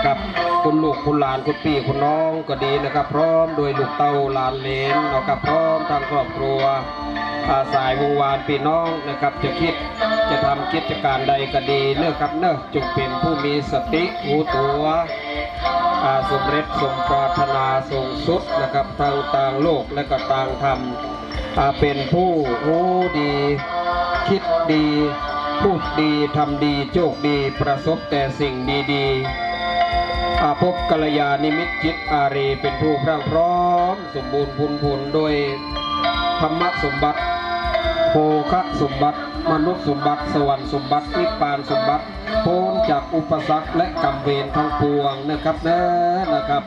นะครับ คุณลูกคุณหลานคุณพี่คุณน้องก็ดีนะครับ พร้อมโดยลูกเต้าหลานเลนนะครับพร้อมทางครอบครัวอาสายวงวานพี่น้องนะครับ จะคิดจะทำกิจการใดก็ดีเนอครับเนอจงเป็นผู้มีสติหูตัวอาสมเร็จสมปรารถนาสูงสุดนะครับทางต่างโลกและก็ต่างธรรมอาเป็นผู้รู้ดี คิดดี พูดดี ทำดี โชคดี ประสบแต่สิ่งดี ๆ อาภพกัลยาณิมิตจิตอารีเป็นผู้พรั่งพร้อม สมบูรณ์พูนพูนโดยธรรมสมบัติโภคสมบัติ มนุษย์สมบัติสวรรค์สมบัตินิพพานสมบัติพ้นจากอุปสรรคและกรรมเวรทั้งปวงนะครับนะนะครับ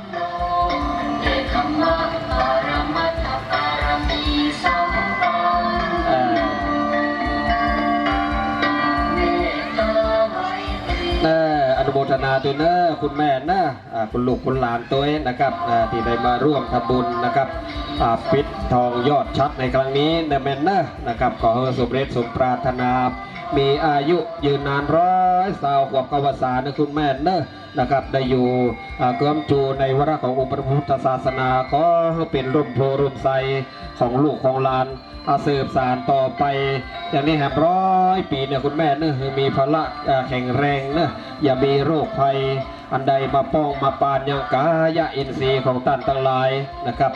ทนาตัวเนอะคุณแม่เนอะอ่าคุณลูกคุณหลานตัวเองนะครับที่ได้มาร่วมทำบุญนะครับปิดทองยอดชัดในครั้งนี้เดอะแมนเนอะนะครับขอให้สมเร็จสมปรารถนา มีอายุยืนนานร้อยสาวขวบกวสานนะคุณแม่เนอะนะครับได้อยู่เกื้อมจูในวาระขององค์พระพุทธศาสนาก็เป็นร่มโพร่มใสของลูกของหลานอาสืบสารต่อไปอย่างนี้แหบร้อยปีเนี่ยคุณแม่เนอะมีพละอ่าแข็งแรงเนอะอย่ามีโรคภัยอันใดมาป้องมาปานยังกายะอินทรีย์ของท่านทั้งหลายนะครับ